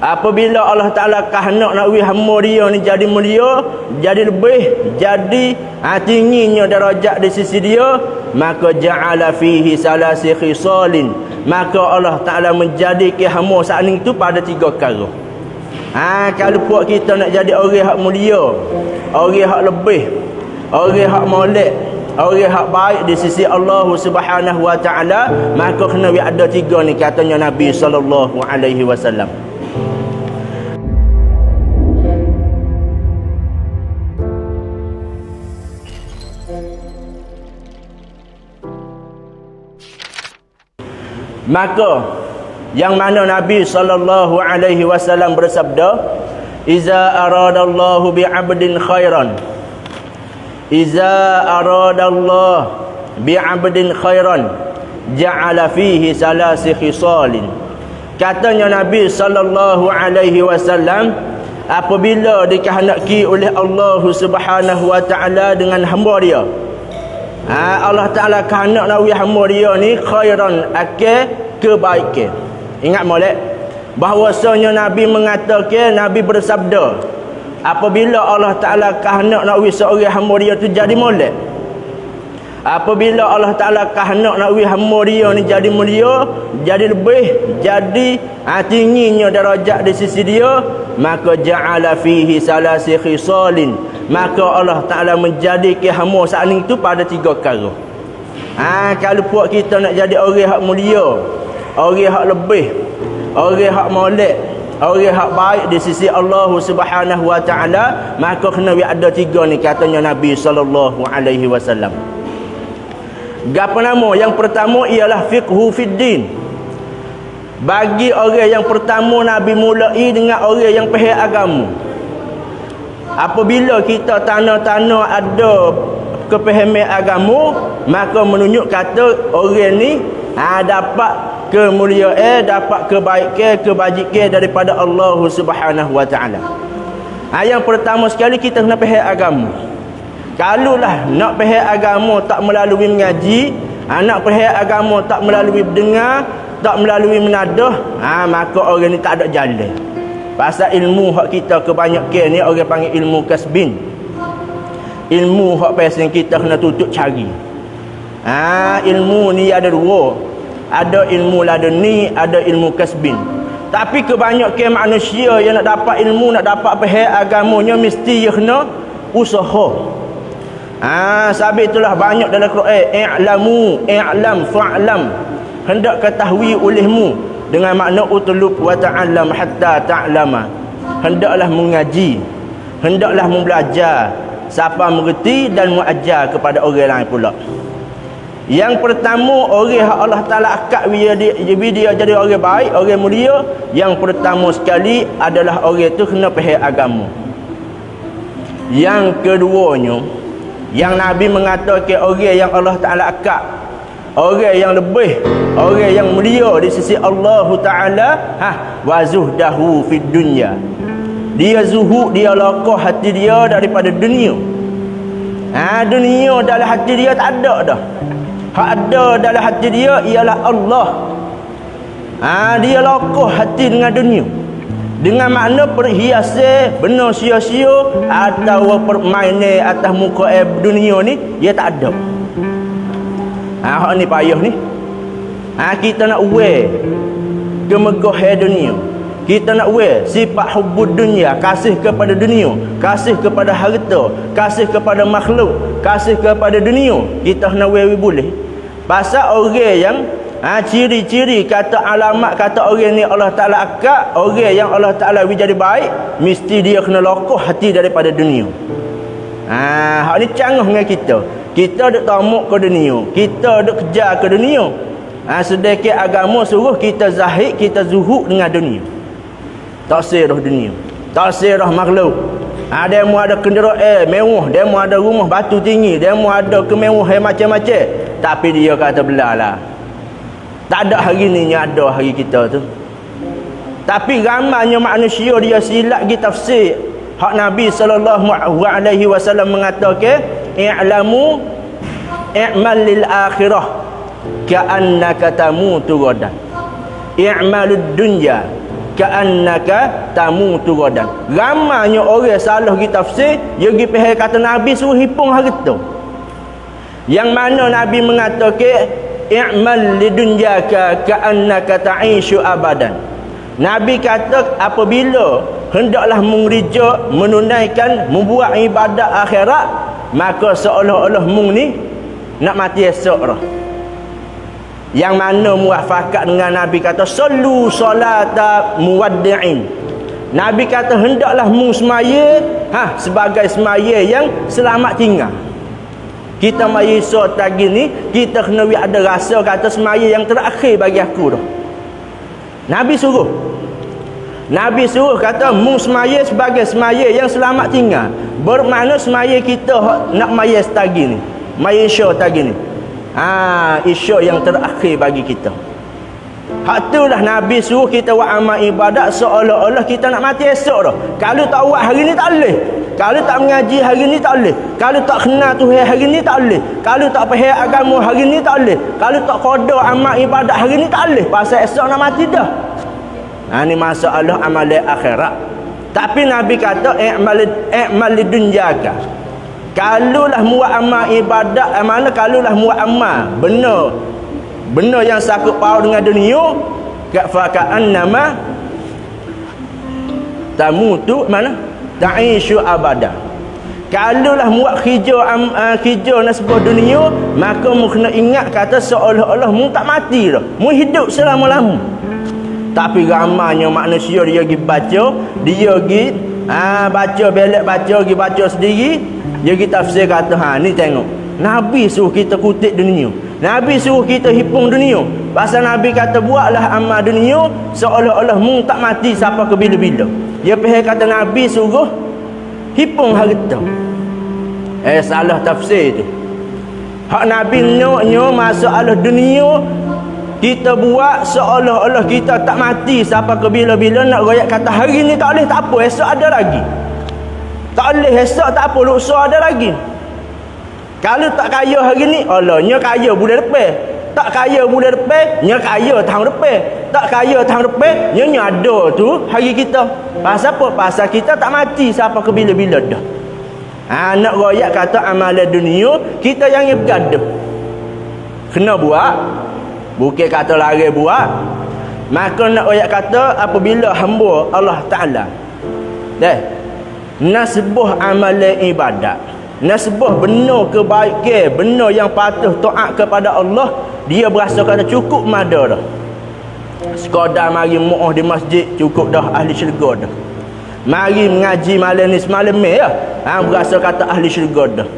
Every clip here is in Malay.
Apabila Allah Ta'ala kehendak nak wih hamba dia ni jadi mulia, jadi lebih, jadi ha, tingginya darajat di sisi dia, maka ja'ala fihi salasi khisalin. Maka Allah Ta'ala menjadikan hamba saat ini tu pada tiga perkara. Ha, kalau puak kita nak jadi orang hak mulia, orang hak lebih, orang hak molek, orang hak baik di sisi Allah Subhanahu wa taala, maka kena ada tiga ni katanya Nabi sallallahu alaihi wasallam. Maka yang mana Nabi sallallahu alaihi wasallam bersabda, "Iza aradallahu bi'abdin khairan" Iza aradallah bi'abdin khairan ja'ala fihi salasi khisalin. Katanya Nabi sallallahu alaihi wasallam apabila dikehendaki oleh Allah Subhanahu wa taala dengan hamba dia Ha, Allah Ta'ala kehendak nawi hamba dia ni khairan akal kebaikan. Ingat molek? Bahwasanya Nabi mengatakan Nabi bersabda apabila Allah Ta'ala kehendak nawi seorang hamba dia tu jadi molek. Apabila Allah Ta'ala kehendak nawi hamba dia ni jadi mulia jadi lebih jadi ha, tingginya darajat di sisi dia maka ja'ala fihi salasi khisalin maka Allah Ta'ala menjadikan hamba saat ini tu pada tiga perkara ha, kalau puak kita nak jadi orang hak mulia orang hak lebih orang hak molek orang hak baik di sisi Allah Subhanahu wa taala maka kena ada tiga ni katanya Nabi sallallahu alaihi wasallam Gapa nama? Yang pertama ialah fiqhu fiddin. Bagi orang yang pertama Nabi mulai dengan orang yang faham agama apabila kita tanah-tanah ada kepahaman agama maka menunjuk kata orang ni ha, dapat kemuliaan dapat kebaikan kebajikan daripada Allah Subhanahu wa taala. Ha, yang pertama sekali kita kena faham agama. Kalaulah nak faham agama tak melalui mengaji ha, nak faham agama tak melalui dengar tak melalui menadah ha, maka orang ni tak ada jalan Pasal ilmu hak kita kebanyakan ni orang panggil ilmu kasbin. Ilmu hak pasal kita kena tutup cari. Ha, ilmu ni ada dua. Ada ilmu ladeni, ada ilmu kasbin. Tapi kebanyakan manusia yang nak dapat ilmu, nak dapat faham agamanya mesti dia kena usaha. Ha, sebab itulah banyak dalam Quran, i'lamu, i'lam, fa'lam. Hendak ketahui olehmu dengan makna utlub wa ta'allam hatta ta'lama. Hendaklah mengaji. Hendaklah membelajar. Siapa mengerti dan mengajar kepada orang lain pula. Yang pertama orang yang Allah Taala akak dia, dia, dia jadi orang baik orang mulia yang pertama sekali adalah orang itu kena faham agama. Yang keduanya yang Nabi mengatakan orang yang Allah Taala akak orang yang lebih orang yang mulia di sisi Allah Taala ha wa zuhdahu fid dunya. Dia zuhud dia lakuh hati dia daripada dunia. Ha dunia dalam hati dia tak ada dah. Hak ada dalam hati dia ialah Allah. Ha dia lakuh hati dengan dunia. Dengan makna perhiasan benar sia-sia atau permainan atas muka dunia ni dia tak ada Ha hak ni payah ni. Ha kita nak aware kemegah dunia. Kita nak aware sifat hubud dunia, kasih kepada dunia, kasih kepada harta, kasih kepada makhluk, kasih kepada dunia. Kita nak aware boleh. Pasal orang yang ha, ciri-ciri kata alamat kata orang ni Allah Taala akak, orang yang Allah Taala wi jadi baik, mesti dia kena lokoh hati daripada dunia. Ha, hak ni canggah dengan kita. Kita duk tamuk ke dunia. Kita duk kejar ke dunia. Ha, sedikit agama suruh kita zahid, kita zuhud dengan dunia. Tak serah dunia. Tak serah makhluk. Ha, dia mu ada kenderaan eh, mewah. Dia mu ada rumah batu tinggi. Dia mu ada kemewahan macam-macam. Tapi dia kata belalah. Tak ada hari ni ada hari kita tu. Tapi ramainya manusia dia silap kita tafsir. Hak Nabi SAW mengatakan i'lamu i'mal lil akhirah ka'annaka tamutu ghadan. I'malud dunya ka'annaka tamutu gadan ramanya orang salah kita tafsir dia pergi pihak kata nabi suruh hipung hari tu. Yang mana nabi mengatakan i'mal lidunyaka ka'annaka ta'ishu abadan. Nabi kata apabila hendaklah mengerja menunaikan membuat ibadat akhirat maka seolah-olah mung ni nak mati esok dah yang mana muafakat dengan Nabi kata sallu salata muwaddi'in. Nabi kata hendaklah mu semaya ha sebagai semaya yang selamat tinggal. Kita maya esok pagi ni kita kena ada rasa kata semaya yang terakhir bagi aku dah Nabi suruh Nabi suruh kata mu semaya sebagai semaya yang selamat tinggal bermakna semaya kita nak maya setagi ni maya esok pagi ni Ha, isyak yang terakhir bagi kita. Hak itulah Nabi suruh kita buat amal ibadat seolah-olah kita nak mati esok dah. Kalau tak buat hari ni tak boleh. Kalau tak mengaji hari ni tak boleh. Kalau tak kenal Tuhan hari ni tak boleh. Kalau tak faham agama hari ni tak boleh. Kalau tak qada amal ibadat hari ni tak boleh. Pasal esok nak mati dah. Ha ni masalah amal akhirat. Tapi Nabi kata i'mal i'mal dunjaka. Kalulah muat amal ibadat eh, mana kalulah muat amal? Benar benar yang sakut pau dengan dunia kat faka'an nama tamutu mana? Ta'ishu abada. Kalulah muat hijau am, uh, hijau nasbah dunia maka mu kena ingat kata seolah-olah mu tak mati dah. Mu hidup selama-lama tapi ramanya manusia dia pergi baca dia pergi ah, baca belak baca pergi baca sendiri dia kita tafsir kata ha ni tengok. Nabi suruh kita kutip dunia. Nabi suruh kita hipung dunia. Pasal Nabi kata buatlah amal dunia Seolah-olah mu tak mati siapa ke bila-bila. Dia pergi kata Nabi suruh Hipung harta. Eh salah tafsir tu. Hak Nabi nyok-nyok masalah dunia kita buat seolah-olah kita tak mati siapa ke bila-bila nak royak kata hari ni tak boleh tak apa esok ada lagi. Tak boleh esok tak apa lusa ada lagi. Kalau tak kaya hari ni Allah nya kaya bulan depan tak kaya bulan depan nya kaya tahun depan tak kaya tahun depan nya ada tu hari kita. Pasal apa? Pasal kita tak mati siapa ke bila-bila dah. Ha, nak royak kata amalan dunia kita yang bergaduh kena buat bukan kata lari buat. Maka nak royak kata apabila hamba Allah Ta'ala deh nasbah amalan ibadat nasbah benar kebaikan benar yang patuh taat kepada Allah dia berasa kata cukup mada dah. Sekadar mari mu'ah di masjid cukup dah ahli syurga dah. Mari mengaji malam ni semalam ni ya. Ha, berasa kata ahli syurga dah.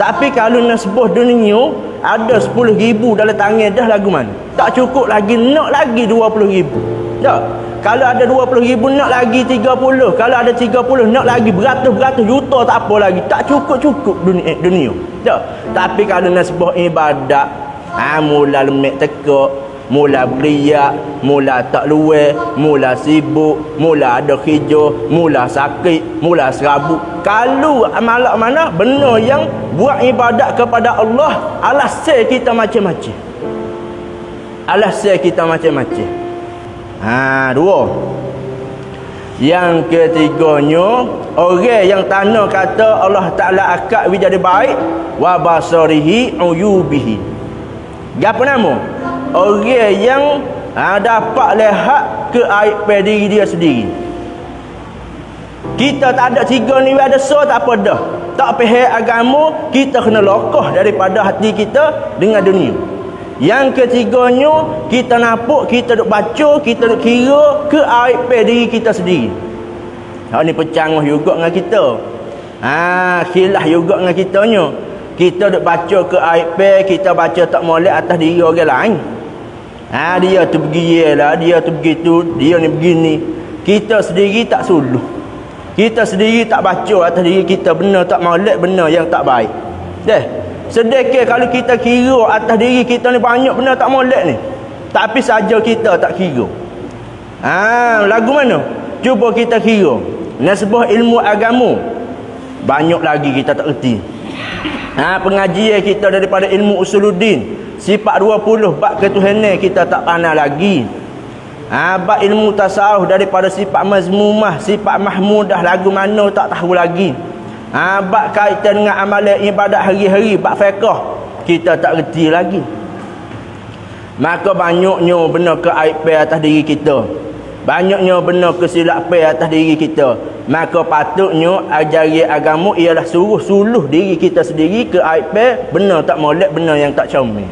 Tapi kalau nasbah dunia ada 10 ribu dalam tangan dah lagu mana? Tak cukup lagi nak lagi 20 ribu. Tak. Kalau ada 20 ribu nak lagi 30 kalau ada 30 nak lagi beratus-beratus juta tak apa lagi. Tak cukup-cukup dunia, eh, dunia. Tak. tapi kalau nak sebuah ibadat ha, mula lemek tekuk mula beriak mula tak luwe mula sibuk mula ada hijau mula sakit mula serabut kalau malak mana benar yang buat ibadat kepada Allah alas kita macam-macam alas kita macam-macam Ha, dua. Yang ketiganya, orang yang tanda kata Allah Taala akad wi jadi baik wa basarihi uyubihi. Gapo nama? Orang yang ha, dapat lihat ke aib diri dia sendiri. Kita tak ada tiga ni ada so tak apa dah. Tak pihak agama, kita kena lokoh daripada hati kita dengan dunia. Yang ketiganya kita nampak kita duk baca, kita duk kira ke aib diri kita sendiri. Ha ni pecanggah juga dengan kita. Ha khilaf juga dengan kitanya. Kita duk baca ke aib kita baca tak molek atas diri orang lain. Ha dia tu pergi lah, dia tu begitu, dia ni begini. Kita sendiri tak suluh. Kita sendiri tak baca atas diri kita benar tak molek benar yang tak baik. Deh. Sedekah kalau kita kira atas diri kita ni banyak benda tak molek ni. Tapi saja kita tak kira. Ha, lagu mana? Cuba kita kira. Nasbah ilmu agama. Banyak lagi kita tak erti. Ha, pengajian kita daripada ilmu usuluddin. Sifat 20 bab ketuhanan kita tak pandai lagi. ha, bab ilmu tasawuf daripada sifat mazmumah sifat mahmudah lagu mana tak tahu lagi. Ha, bab kaitan dengan amalan ibadat hari-hari bab fiqh kita tak reti lagi. Maka banyaknya benda keaiban atas diri kita. Banyaknya benda kesilapan atas diri kita. Maka patutnya ajari agama ialah suruh suluh diri kita sendiri keaiban benda tak molek benda yang tak comel